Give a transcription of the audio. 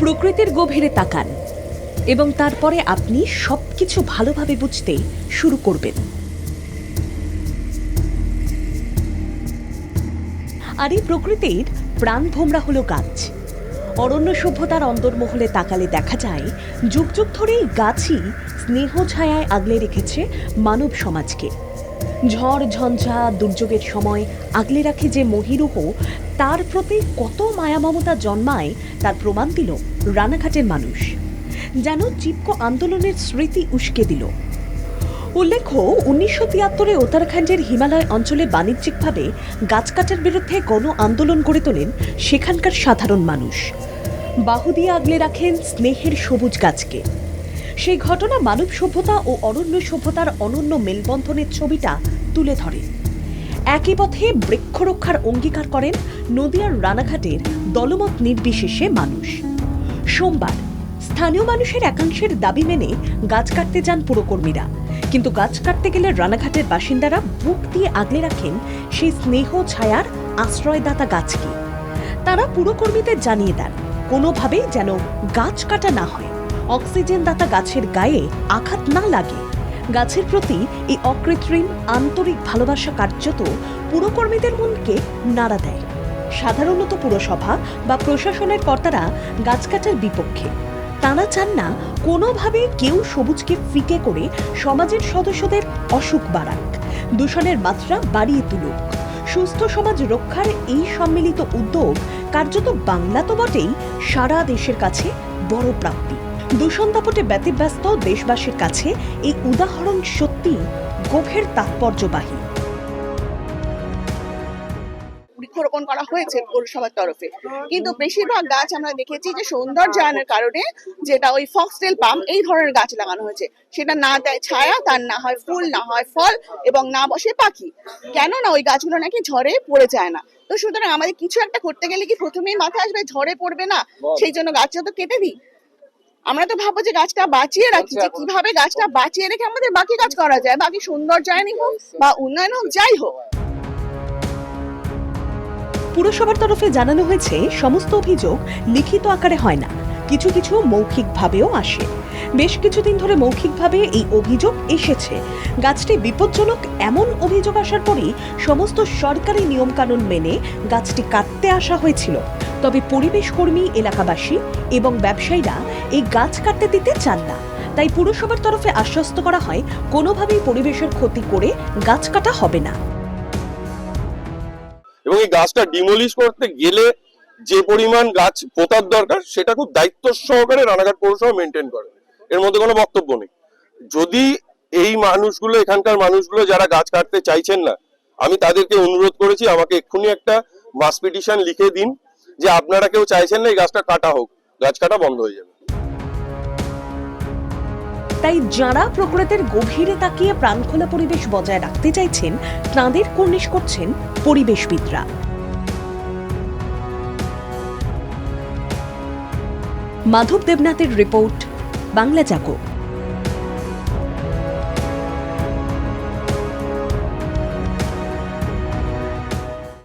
প্রকৃতির গভীরে তাকান এবং তারপরে আপনি সবকিছু ভালোভাবে বুঝতে শুরু করবেন। আর এই প্রকৃতির প্রাণভোমরা হলো গাছ। অরণ্য সভ্যতার অন্দরমহলে তাকালে দেখা যায়, যুগ যুগ ধরেই গাছই স্নেহ ছায়ায় আগলে রেখেছে মানব সমাজকে। ঝড়, ঝঞ্ঝা, দুর্যোগের সময় আগলে রাখে যে মহিরুহ, তার প্রতি কত মায়া মমতা জন্মায়, তার প্রমাণ দিল রানাঘাটের মানুষ। যেন চিপকো আন্দোলনের স্মৃতি উস্কে দিল। উল্লেখ্য, উনিশশো তিয়াত্তরে উত্তরাখণ্ডের হিমালয় অঞ্চলে বাণিজ্যিকভাবে গাছ কাটার বিরুদ্ধে গণ আন্দোলন গড়ে তোলেন সেখানকার সাধারণ মানুষ। বাহু দিয়ে আগলে রাখেন স্নেহের সবুজ গাছকে। সেই ঘটনা মানব সভ্যতা ও অরণ্য সভ্যতার অনন্য মেলবন্ধনের ছবিটা তুলে ধরে। একই পথে বৃক্ষরক্ষার অঙ্গীকার করেন নদিয়ার রানাঘাটের দলমত নির্বিশেষে মানুষ। সোমবার স্থানীয় মানুষের একাংশের দাবি মেনে গাছ কাটতে যান পুরকর্মীরা। কিন্তু গাছ কাটতে গেলে রানাঘাটের বাসিন্দারা বুক দিয়ে আগলে রাখেন সেই স্নেহ ছায়ার আশ্রয়দাতা গাছকে। তারা পুরকর্মীদের জানিয়ে দেন, কোনোভাবেই যেন গাছ কাটা না হয়। অক্সিজেন দাতা গাছের গায়ে আঘাত না লাগে। গাছের প্রতি এই অকৃত্রিম, আন্তরিক ভালোবাসা কার্যত পুরকর্মীদের মনকে নাড়া দেয়। সাধারণত পুরসভা বা প্রশাসনের কর্তারা গাছ কাটার বিপক্ষে। তারা চান না কোনোভাবে কেউ সবুজকে ফিকে করে সমাজের সদস্যদের অসুখ বাড়াক, দূষণের মাত্রা বাড়িয়ে তুলুক। সুস্থ সমাজ রক্ষার এই সম্মিলিত উদ্যোগ কার্যত বাংলা তো বটেই, সারা দেশের কাছে বড় প্রাপ্তি। দূষণ দাপটে ব্যতিব্যস্ত দেশবাসীর কাছে এই উদাহরণ সত্যি গভীর তাৎপর্যবাহী। বৃক্ষরোপণ করা হয়েছে পৌরসভার তরফে। কিন্তু বেশিরভাগ গাছ আমরা দেখেছি যে সৌন্দর্যায়নের কারণে যেটা ওই ফক্সটেল পাম এই ধরনের গাছ লাগানো হয়েছে। সেটা না দেয় ছায়া তার না হয় ফুল না হয় ফল এবং না বসে পাখি। কেন না ওই গাছগুলো নাকি ঝড়ে পড়ে যায় না। তো সুতরাং আমাদের কিছু একটা করতে গেলে কি প্রথমেই মাথায় আসবে ঝড়ে পড়বে না? সেই জন্য গাছটা তো কেটে দিই। আমরা তো ভাববো যে গাছটা বাঁচিয়ে রাখি যে কীভাবে গাছটা বাঁচিয়ে রেখে আমাদের বাকি কাজ করা যায় বাকি সৌন্দর্যায়নই হোক বা উন্নয়ন হোক যাই হোক। পুরসভার তরফে জানানো হয়েছে সমস্ত অভিযোগ লিখিত আকারে হয় না। কিছু কিছু মৌখিকভাবেও আসে। বেশ কিছুদিন ধরে মৌখিকভাবে এই অভিযোগ এসেছে। গাছটি বিপজ্জনক এমন অভিযোগ আসার পরই সমস্ত সরকারি নিয়মকানুন মেনে গাছটি কাটতে আসা হয়েছিল। তবে পরিবেশ কর্মী এলাকাবাসী এবং ব্যবসায়ীরা এই গাছ কাটতে দিতে চান না। তাই পুরসভার তরফে আশ্বস্ত করা হয়, কোনোভাবেই পরিবেশের ক্ষতি করে গাছ কাটা হবে না। এবং এই গাছটা ডিমলিশ করতে গেলে যে পরিমাণ গাছ পোতার দরকার, সেটা খুব দায়িত্ব সহকারে রানাঘাট পৌরসভা মেনটেন করে। এর মধ্যে কোনো বক্তব্য নেই। যদি এই মানুষগুলো, এখানকার মানুষগুলো যারা গাছ কাটতে চাইছেন না, আমি তাদেরকে অনুরোধ করেছি, আমাকে এক্ষুনি একটা মাস পিটিশন লিখে দিন। যে আপনারা কেউ চাইছেন না এই গাছটা কাটা হোক, গাছ কাটা বন্ধ হয়ে যাবে। তাই যাঁরা প্রকৃতির গভীরে তাকিয়ে প্রাণখোলা পরিবেশ বজায় রাখতে চাইছেন, তাঁদের কর্নিশ করছেন পরিবেশবিদরা। মাধব দেবনাথের রিপোর্ট, বাংলা জাগো।